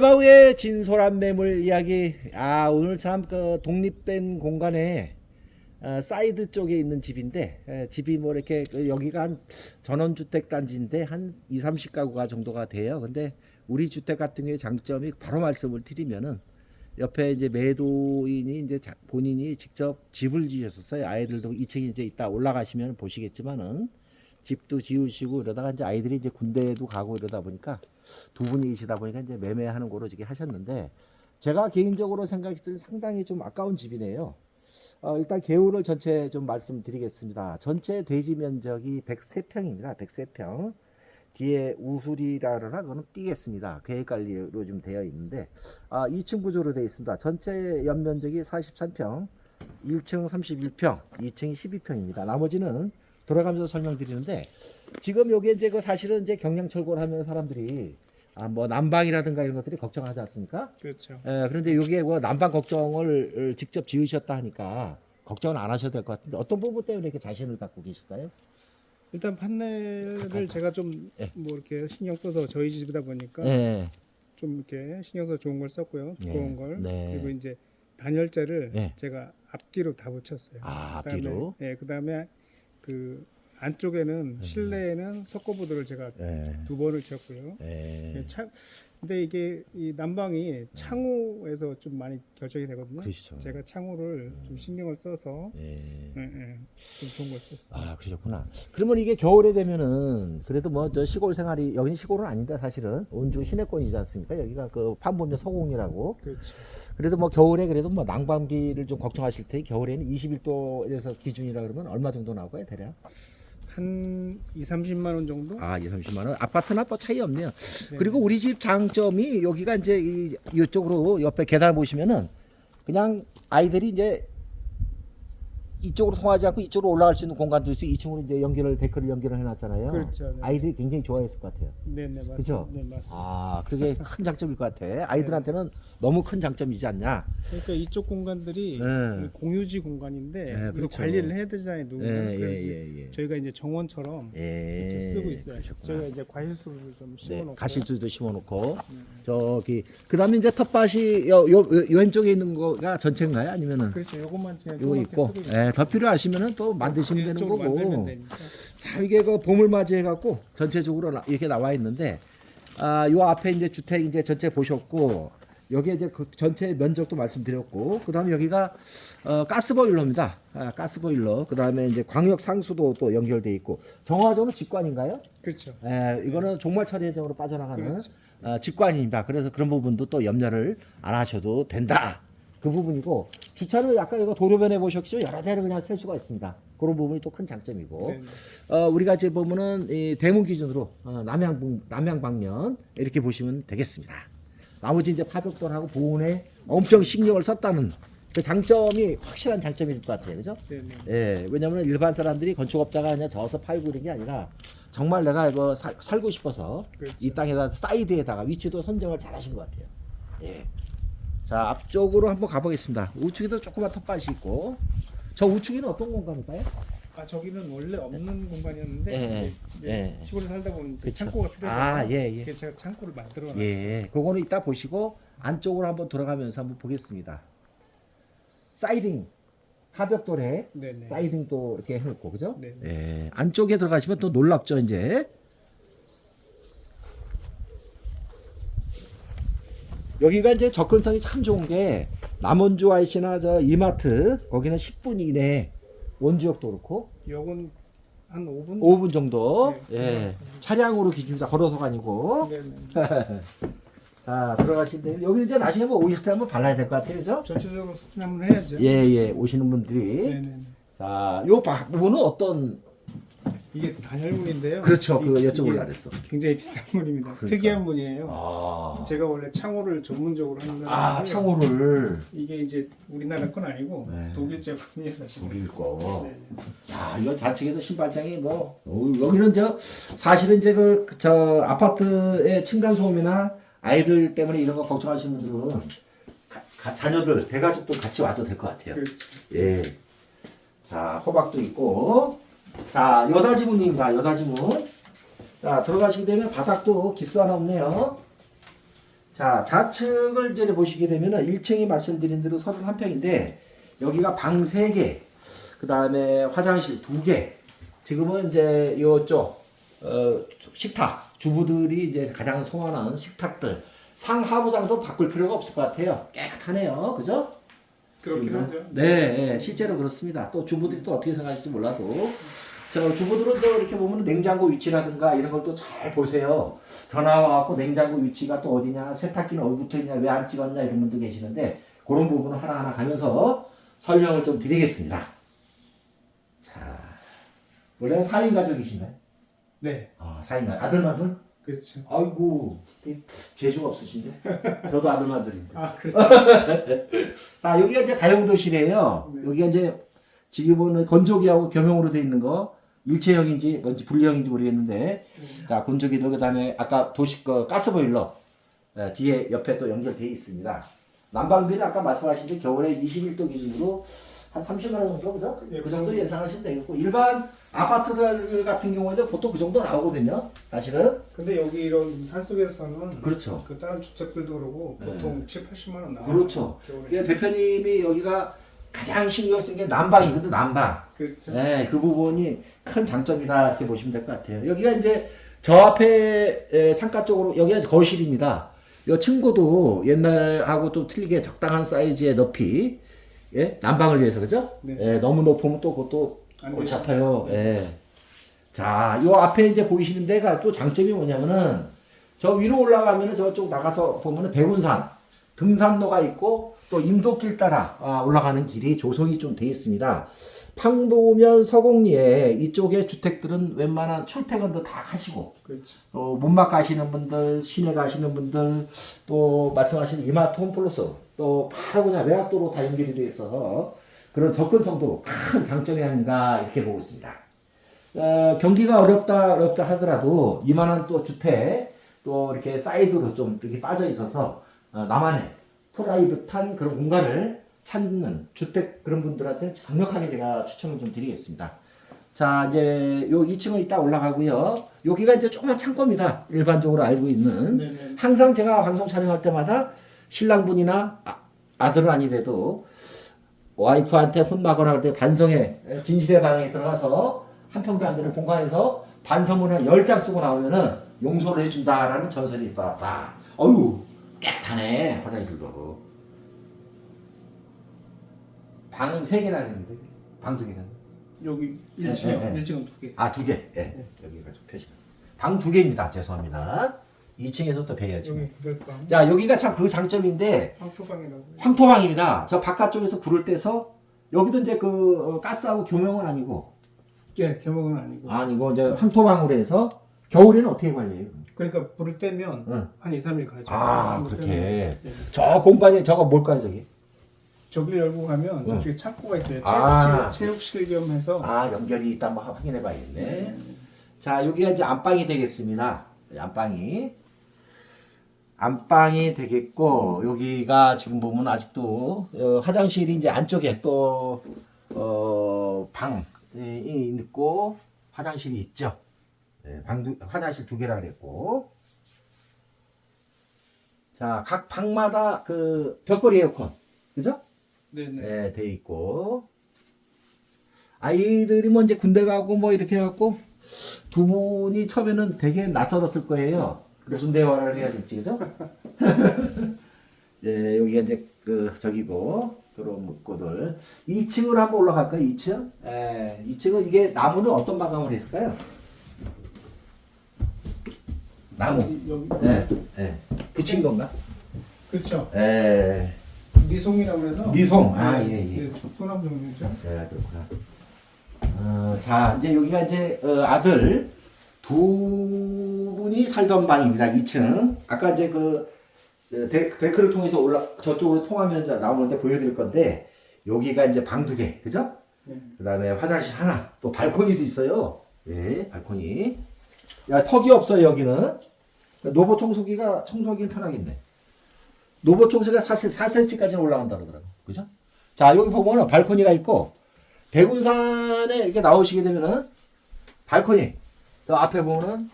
남자바우의 진솔한 매물 이야기. 아 오늘 참 그 독립된 공간에 어, 사이드 쪽에 있는 집인데 에, 집이 뭐 이렇게 그 여기가 한 전원주택 단지인데 한 2, 30가구가 정도가 돼요. 근데 우리 주택 같은 경우에 장점이 바로 말씀을 드리면은 옆에 이제 매도인이 이제 자- 본인이 직접 집을 지으셨어요. 아이들도 2층에 이제 이따 올라가시면 보시겠지만은 집도 지으시고 이러다가 이제 아이들이 이제 군대에도 가고 이러다 보니까 두 분이시다 보니까 이제 매매하는 거로 이렇게 하셨는데 제가 개인적으로 생각했을 때 상당히 좀 아까운 집이네요. 어, 일단 개울을 전체 좀 말씀드리겠습니다. 전체 대지 면적이 103평입니다. 103평. 뒤에 우수리라나 그거는 띄겠습니다. 계획 관리로 좀 되어 있는데 아, 2층 구조로 되어 있습니다. 전체 연면적이 43평, 1층 31평, 2층 12평입니다. 나머지는 돌아가면서 설명드리는데 지금 여기 이제 그 사실은 이제 경량철거를 하면 사람들이 아, 뭐 난방이라든가 이런 것들이 걱정하지 않습니까? 그렇죠. 에, 그런데 여기에 뭐 난방 걱정을 어, 직접 지으셨다 하니까 걱정은 안 하셔도 될 것 같은데 어떤 부분 때문에 이렇게 자신을 갖고 계실까요? 일단 판넬을 제가 좀 예. 뭐 이렇게 신경 써서 저희 집이다 보니까 네. 좀 이렇게 신경 써서 좋은 걸 썼고요. 두꺼운 예. 걸. 네. 그리고 이제 단열재를 예. 제가 앞뒤로 다 붙였어요. 아, 그다음에, 앞뒤로? 예, 그다음에 그 안쪽에는 네. 실내에는 석고보드를 제가 네. 두 번을 쳤고요. 네. 예, 차, 근데 이게 이 난방이 창호에서 좀 많이 결정이 되거든요. 그렇죠. 제가 창호를 좀 신경을 써서 예. 예, 예, 좀 좋은 걸 썼어요. 아 그러셨구나. 그러면 이게 겨울에 되면은 그래도 뭐 저 시골 생활이 여기는 시골은 아닌데 사실은 온주 시내권이지 않습니까? 여기가 그 판본면 서공이라고. 그렇죠. 그래도 뭐 겨울에 그래도 뭐 난방비를 좀 걱정하실 테 겨울에는 21도에서 기준이라 그러면 얼마 정도 나올까요 대략? 한 2, 30만 원 정도? 아, 2, 30만 원. 아파트나 뭐 차이 없네요. 네. 그리고 우리 집 장점이 여기가 이제 이 이쪽으로 옆에 계단 보시면은 그냥 아이들이 이제 이쪽으로 통하지 않고 이쪽으로 올라갈 수 있는 공간도 있어. 2층으로 이제 연결을 데크를 연결을 해놨잖아요. 그렇죠, 네. 아이들이 굉장히 좋아했을 것 같아요. 네, 네, 맞습니다. 그죠? 네, 맞습니다. 아, 그게 큰 장점일 것 같아. 아이들한테는 너무 큰 장점이지 않냐? 그러니까 이쪽 공간들이 네. 공유지 공간인데 네, 이거 그렇죠. 관리를 해야 되잖아요, 누군가. 예, 그래서 예, 이제 예, 예. 저희가 이제 정원처럼 예. 이렇게 쓰고 있어요. 그러셨구나. 저희가 이제 과실수를 좀 네, 심어놓고 가시들도 심어놓고 저기 그다음에 이제 텃밭이 요, 요, 요 왼쪽에 있는 거가 전체인가요? 아니면은 그렇죠. 요것만 그냥 요거 있고, 쓰고 있어요. 예, 더 필요하시면은 또 만드시면 되는 이쪽으로 거고. 만들면 되니까. 자, 이게 그 봄을 맞이해 갖고 전체적으로 나- 이렇게 나와 있는데 아, 요 앞에 이제 주택 이제 전체 보셨고 여기에 이제 그 전체 면적도 말씀드렸고 그다음에 여기가 어, 가스 보일러입니다. 아, 가스 보일러. 그다음에 이제 광역 상수도 또 연결돼 있고 정화조는 직관인가요? 그렇죠. 에, 이거는 종말 처리장으로 빠져나가는 그렇죠. 어, 직관입니다. 그래서 그런 부분도 또 염려를 안 하셔도 된다. 그 부분이고 주차는 아까 이거 도로변에 보셨죠? 여러 대를 그냥 셀 수가 있습니다. 그런 부분이 또 큰 장점이고 네, 네. 어, 우리가 이제 보면은 이 대문 기준으로 어, 남양 남양 방면 이렇게 보시면 되겠습니다. 나머지 이제 파벽돌하고 보온에 엄청 신경을 썼다는 그 장점이 확실한 장점일 것 같아요, 그죠? 네, 네. 예, 왜냐면 일반 사람들이 건축업자가 그냥 저서 팔고 이런 게 아니라 정말 내가 이거 살, 살고 싶어서 그렇죠. 이 땅에다 사이드에다가 위치도 선정을 잘 하신 것 같아요. 예. 자, 앞쪽으로 한번 가보겠습니다. 우측에도 조그만 텃밭이 있고, 저 우측에는 어떤 공간일까요? 아 저기는 원래 없는 공간이었는데 예, 이제 예. 시골에 살다 보면 이제 그쵸. 창고가 필요해서 아, 예, 예. 제가 창고를 만들어 놨어요. 예, 그거는 이따 보시고 안쪽으로 한번 돌아가면서 한번 보겠습니다. 사이딩, 하벽돌에 네, 네. 사이딩도 이렇게 해놓고, 그죠? 네. 예, 안쪽에 들어가시면 또 놀랍죠, 이제. 여기가 이제 접근성이 참 좋은 게 남원주 IC나 저 이마트 거기는 10분 이내 원주역도 그렇고 요건 한 5분? 5분 정도 네. 예 차량으로 기준입니다 걸어서가 아니고 네, 네. 자 들어가신 데 여기 이제 나중에 뭐 오이스테 한번 발라야 될 것 같아요 그죠 전체적으로 수준 한번 해야죠. 예예 오시는 분들이 네, 네. 자요 부분은 어떤 이게 단열문인데요. 그렇죠 이- 그 여쭤보려고 그랬어 굉장히 비싼 문입니다. 그러니까. 특이한 문이에요. 아, 제가 원래 창호를 전문적으로 하는 아 사람인데 창호를 이게 이제 우리나라 건 아니고 네. 독일 제품이에요 사실. 우릴 거 네, 네. 야, 이거 좌측에도 신발장이 뭐 어, 여기는 저 사실은 이제 그 저 아파트의 층간 소음이나 아이들 때문에 이런 거 걱정하시는 분들은 가- 가- 자녀들 대가족도 같이 와도 될 것 같아요. 그렇죠. 예. 자, 호박도 있고. 자, 여다지문입니다. 여다지문. 자, 들어가시게 되면 바닥도 기스 하나 없네요. 자, 좌측을 이제 보시게 되면은 1층이 말씀드린 대로 31평인데 여기가 방 3개, 그 다음에 화장실 2개, 지금은 이제 이쪽 어, 식탁 주부들이 이제 가장 소원하는 식탁들 상하부장도 바꿀 필요가 없을 것 같아요. 깨끗하네요, 그죠? 그렇긴 지금. 하죠. 네, 네, 실제로 그렇습니다. 또 주부들이 또 어떻게 생각할지 몰라도 저 주부들은 또 이렇게 보면 냉장고 위치라든가 이런 걸 또 잘 보세요. 전화 와갖고 냉장고 위치가 또 어디냐, 세탁기는 어디 붙어 있냐, 왜 안 찍었냐 이런 분도 계시는데 그런 부분을 하나하나 가면서 설명을 좀 드리겠습니다. 자, 원래는 4인 가족이신가요? 네, 아, 4인 가족. 아들만 둘? 그렇죠. 아이고, 재주가 없으신데? 저도 아들만 둘인데. 아, 그래. 자, 여기가 이제 다용도실이에요. 네. 여기가 이제 지금은 건조기하고 겸용으로 되어 있는 거 일체형인지 뭔지 분리형인지 모르겠는데 자 건조기들 그다음에 아까 도시 거 가스보일러 예, 뒤에 옆에 또 연결되어 있습니다. 난방비는 아까 말씀하신 게 겨울에 21도 기준으로 한 30만 원 정도 그죠? 예, 그 정도 예상하시면 되겠고 일반 아파트들 같은 경우에도 보통 그 정도 나오거든요. 사실은 근데 여기 이런 산속에서는 그렇죠. 그 다른 주택들도 그러고 네. 보통 7, 80만 원 나와요. 그렇죠. 겨울에. 이게 대표님이 여기가 가장 신경 쓴게 난방이거든 난방. 그렇죠. 네, 그 부분이 큰 장점이다 이렇게 보시면 될 것 같아요. 여기가 이제 저 앞에 에, 상가 쪽으로 여기가 이제 거실입니다. 이 층고도 옛날하고 또 틀리게 적당한 사이즈의 높이, 예, 난방을 위해서 그죠? 네. 예, 너무 높으면 또 그것도 안 골치. 아파요. 예. 자, 요 앞에 이제 보이시는 데가 또 장점이 뭐냐면은 저 위로 올라가면은 저쪽 나가서 보면은 백운산 등산로가 있고 또 임도길 따라 아, 올라가는 길이 조성이 좀 돼 있습니다. 판보면 서곡리에 이쪽에 주택들은 웬만한 출퇴근도 다 하시고 그렇죠. 또 문막 가시는 분들, 시내 가시는 분들, 또 말씀하신 이마트 홈플러스, 또 바로 그냥 외곽도로 다 연결이 돼 있어서 그런 접근성도 큰 장점이 아닌가 이렇게 보고 있습니다. 어, 경기가 어렵다 어렵다 하더라도 이만한 또 주택 또 이렇게 사이드로 좀 이렇게 빠져 있어서 어, 나만의 프라이빗한 그런 공간을 찾는 주택 그런 분들한테 강력하게 제가 추천을 좀 드리겠습니다. 자, 이제 요 2층은 이따 올라가고요. 여기가 이제 조그만 창고입니다. 일반적으로 알고 있는. 네네. 항상 제가 방송 촬영할 때마다 신랑분이나 아, 아들은 아니래도 와이프한테 혼나거나 할때 반성에 진실의 방에 들어가서 한 평도 안 되는 공간에서 반성문을 한 10장 쓰고 나오면은 용서를 해준다라는 전설이 있다. 어유 깨끗하네 화장실도. 방 3개나 했는데 방 2개나. 여기 네, 1층, 네, 네. 1층은 두 개. 아, 두 개. 예. 여기가 좀 표시. 방두 개입니다. 죄송합니다. 2층에서 또 배야지. 여기 구별방. 야, 여기가 참 그 장점인데 황토방이라고. 황토방입니다. 저 바깥쪽에서 불을 떼서 여기도 이제 그 어, 가스하고 교명은 아니고 예, 개목은 아니고. 아니고 이제 황토방으로 해서 겨울에는 어떻게 관리해요? 그러니까 불을 떼면 응. 한 2, 3일 가죠. 아, 불을 그렇게. 떼면. 네. 저 공간이 저거 뭘까요, 저기? 저기를 열고 가면 응. 저쪽에 창고가 있어요. 아. 체육실, 체육실 겸 해서. 아, 연결이 있다 한번 확인해 봐야겠네. 자, 여기가 이제 안방이 되겠습니다. 안방이. 안방이 되겠고, 여기가 지금 보면 아직도, 어, 화장실이 이제 안쪽에 또, 어, 방이 있고, 화장실이 있죠. 네, 방 두, 화장실 두 개라 그랬고. 자, 각 방마다 그 벽걸이 에어컨. 그죠? 네네. 네, 돼 있고. 아이들이 뭐 이제 군대 가고 뭐 이렇게 해갖고 두 분이 처음에는 되게 낯설었을 거예요. 무슨 대화를 해야 될지, 그죠? 네, 여기가 이제 그 저기고 들어온 문고들 2층으로 한번 올라갈까요? 2층? 예, 2층은 이게 나무는 어떤 마감을 했을까요? 나무. 여기, 네, 네. 붙인 건가? 그렇죠. 예. 미송이라고 해서. 미송. 아, 네, 예, 예. 네, 소나무 종류죠. 네, 그렇구나. 어, 자, 이제 여기가 이제 어, 아들 두 분이 살던 방입니다. 2층. 아까 이제 그 어, 데, 데크를 통해서 올라 저쪽으로 통하면 이제 나오는데 보여드릴 건데 여기가 이제 방 두 개, 그죠? 네. 그다음에 화장실 하나, 또 발코니도 있어요. 예, 발코니. 야, 턱이 없어요 여기는. 노보 청소기가 청소하기는 편하겠네. 노보 청소기가 4, 4cm까지 올라간다 그러더라고. 그죠? 자, 여기 보면은 발코니가 있고, 백운산에 이렇게 나오시게 되면은, 발코니. 저 앞에 보면은,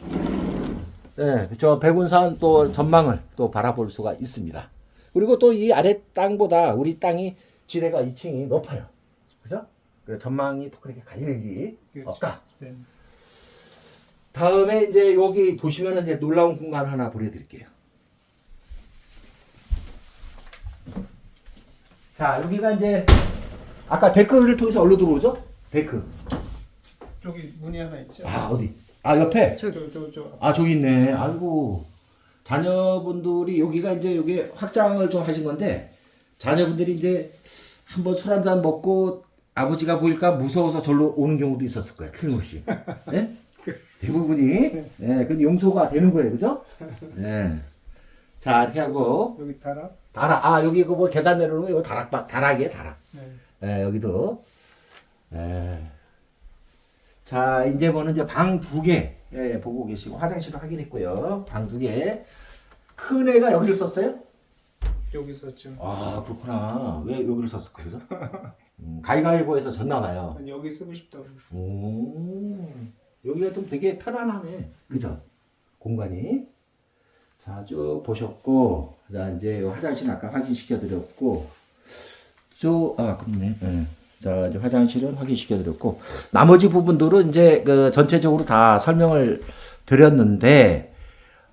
네, 저 백운산 또 전망을 또 바라볼 수가 있습니다. 그리고 또 이 아래 땅보다 우리 땅이 지대가 2층이 높아요. 그죠? 그래 전망이 또 그렇게 가릴 일이 그렇죠. 없다. 네. 다음에 이제 여기 보시면은 이제 놀라운 공간 하나 보여드릴게요. 자, 여기가 이제 아까 데크를 통해서 어디로 들어오죠? 데크. 저기 문이 하나 있죠. 아, 어디? 아, 옆에. 저저저 저, 아, 저기 있네. 아이고. 자녀분들이 여기가 이제 여기 확장을 좀 하신 건데 자녀분들이 이제 한번 술 한 잔 먹고 아버지가 보일까 무서워서 절로 오는 경우도 있었을 거예요. 틀림없이. 예? 대부분이 예, 근데 용서가 되는 거예요. 그죠? 예. 자, 이렇게 하고 여기 달아. 다락 아, 여기 그뭐 계단 내려오면 이거 다락박 다락이에요, 다락. 네. 예, 여기도. 예. 자, 이제 뭐는 이제 방 두 개, 예, 보고 계시고, 화장실을 확인했고요. 방 두 개. 큰 애가 여기를 썼어요? 여기 있었죠. 아, 그렇구나. 왜 여기를 썼을까, 그죠? 음, 가위가위보에서 졌나 봐요. 난 여기 쓰고 싶다고. 오, 여기가 좀 되게 편안하네. 그죠? 공간이. 자, 쭉 보셨고, 자, 이제 요 화장실 아까 확인시켜 드렸고, 저, 아, 그렇네. 예. 자, 이제 화장실은 확인시켜 드렸고, 나머지 부분들은 이제 그 전체적으로 다 설명을 드렸는데,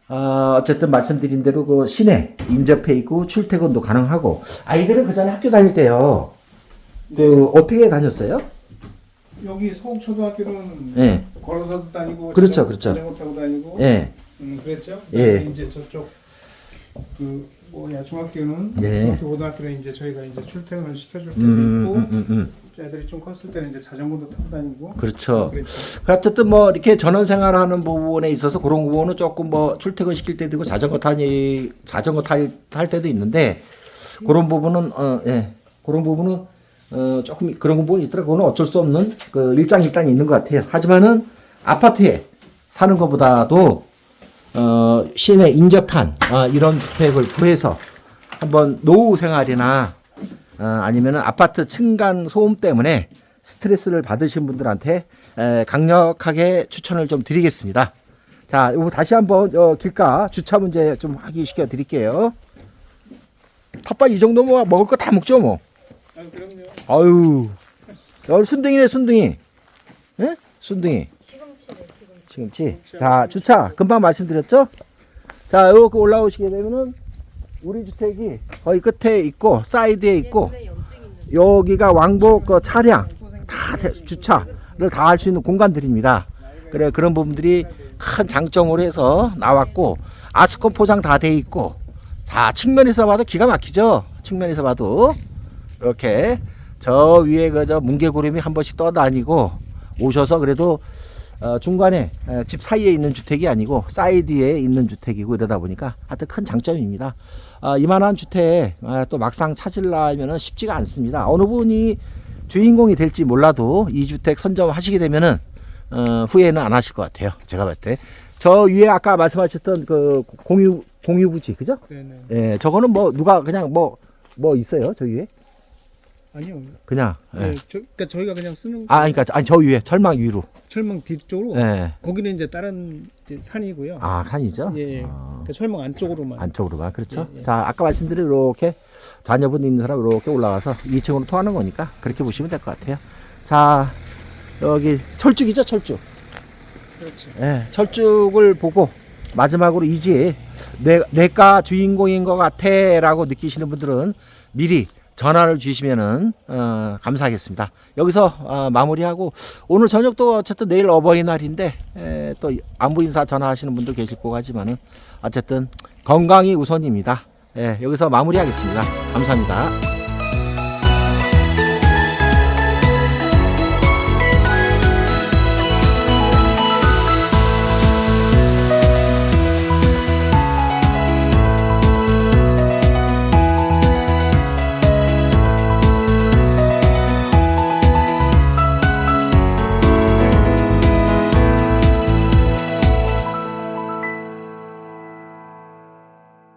어, 어쨌든 말씀드린 대로 그 시내 인접해 있고 출퇴근도 가능하고, 아이들은 그 전에 학교 다닐 때요, 그 어떻게 다녔어요? 여기 서울초등학교는 예. 걸어서도 다니고 그렇죠, 그렇죠. 자전거 타고 다니고 예. 음 그랬죠. 예. 그다음에 이제 저쪽 그 뭐냐 중학교는 예. 중학교 고등학교는 이제 저희가 이제 출퇴근을 시켜줄 때도 음, 있고 음, 음, 음. 애들이 좀 컸을 때는 이제 자전거도 타고 다니고 그렇죠. 그랬죠. 뭐 이렇게 전원 생활하는 부분에 있어서 그런 부분은 조금 뭐 출퇴근 시킬 때도 있고 자전거 타니 자전거 탈, 탈 때도 있는데 그런 부분은 어 예. 그런 부분은 어 조금 그런 부분이 있더라. 그거는 어쩔 수 없는 그 일장일단이 있는 것 같아요. 하지만은 아파트에 사는 것보다도 어 시내 인접한 어, 이런 주택을 구해서 한번 노후 생활이나 어, 아니면은 아파트 층간 소음 때문에 스트레스를 받으신 분들한테 에, 강력하게 추천을 좀 드리겠습니다. 자, 이거 다시 한번 어, 길가 주차 문제 좀 확인시켜 드릴게요. 탑바 이 정도면 뭐 먹을 거 다 먹죠 뭐. 아 그럼요. 아유, 여기 순둥이네 순둥이. 예? 순둥이. 시금치네 시금치. 시금치. 자, 주차 금방 말씀드렸죠? 자, 요렇게 올라오시게 되면은 우리 주택이 거의 끝에 있고 사이드에 있고. 여기가 왕복 그 차량 다 대- 주차를 다 할 수 있는 공간들입니다. 그래 그런 부분들이 큰 장점으로 해서 나왔고 아스콘 포장 다 돼 있고 자 측면에서 봐도 기가 막히죠. 측면에서 봐도 이렇게 저 위에 그저 뭉게구름이 한 번씩 떠다니고 오셔서 그래도 어, 중간에 에, 집 사이에 있는 주택이 아니고 사이드에 있는 주택이고 이러다 보니까 하여튼 큰 장점입니다. 아, 이만한 주택 아, 또 막상 찾으려면 쉽지가 않습니다. 어느 분이 주인공이 될지 몰라도 이 주택 선점하시게 되면은 어, 후회는 안 하실 것 같아요. 제가 봤을 때. 저 위에 아까 말씀하셨던 그 공유 공유 부지 그죠? 네네. 예, 저거는 뭐 누가 그냥 뭐뭐 있어요 저 위에? 아니요. 그냥. 예. 네, 저, 그러니까 저희가 그냥 쓰는 아, 그러니까 아니 저 위에 철망 위로. 철망 뒤쪽으로 예. 거기는 이제 다른 이제 산이고요. 아, 칸이죠? 예, 예. 아. 그러니까 철망 안쪽으로만. 안쪽으로가 그렇죠. 예, 예. 자 아까 말씀드린 이렇게 자녀분 있는 사람 이렇게 올라가서 2층으로 통하는 거니까 그렇게 보시면 될 것 같아요. 자 여기 철쭉이죠 철쭉. 그렇지. 예, 철쭉을 보고 마지막으로 이제 내, 내가 주인공인 것 같아라고 느끼시는 분들은 미리 전화를 주시면은 어, 감사하겠습니다. 여기서 어, 마무리하고 오늘 저녁도 어쨌든 내일 어버이날인데 에, 또 안부 인사 전화하시는 분들 계실 거고 하지만은 어쨌든 건강이 우선입니다. 예, 여기서 마무리하겠습니다. 감사합니다.